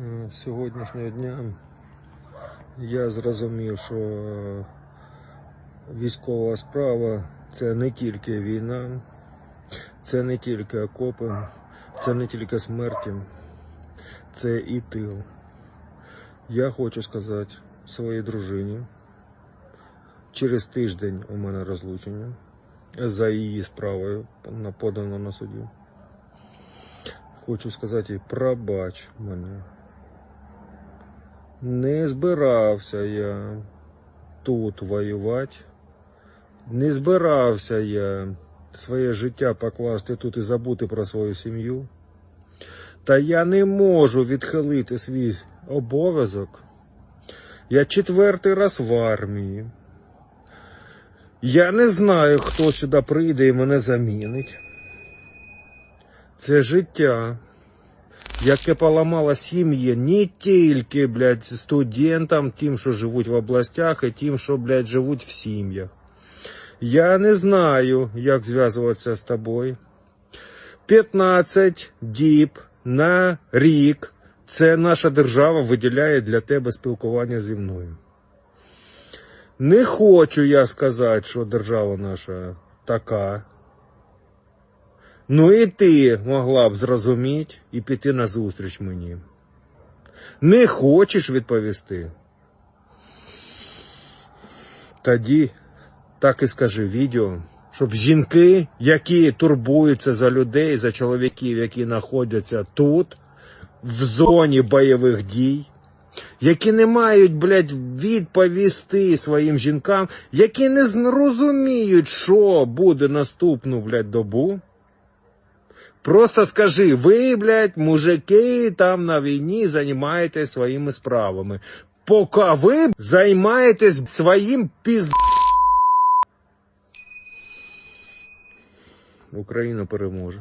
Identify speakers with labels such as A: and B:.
A: Е, Сьогоднішнього дня я зрозумів, що військова справа це не тільки війна, це не тільки окопи, це не тільки смерті, це і тил. Я хочу сказати своїй дружині. Через тиждень у мене розлучення за її справою подано на суді. Хочу сказати їй, пробач мене. Не збирався я тут воювати. Не збирався я своє життя покласти тут і забути про свою сім'ю. Та я не можу відхилити свій обов'язок. Я четвертий раз в армії. Я не знаю, хто сюди прийде і мене замінить. Це життя, яке поламало сім'ї не тільки, блядь, студентам, тим, що живуть в областях, і тим, що, блядь, живуть в сім'ях. Я не знаю, як зв'язуватися з тобою. 15 діб на рік це наша держава виділяє для тебе спілкування зі мною. Не хочу я сказати, що держава наша така. Ну і ти могла б зрозуміти і піти на зустріч мені. Не хочеш відповісти? Тоді так і скажи відео, щоб жінки, які турбуються за людей, за чоловіків, які знаходяться тут, в зоні бойових дій, які не мають, блядь, відповісти своїм жінкам, які не зрозуміють, що буде наступну, блядь, добу. Просто скажи, ви, блядь, мужики там на війні займаєтесь своїми справами. Поки ви займаєтесь своїм піз... Україна переможе.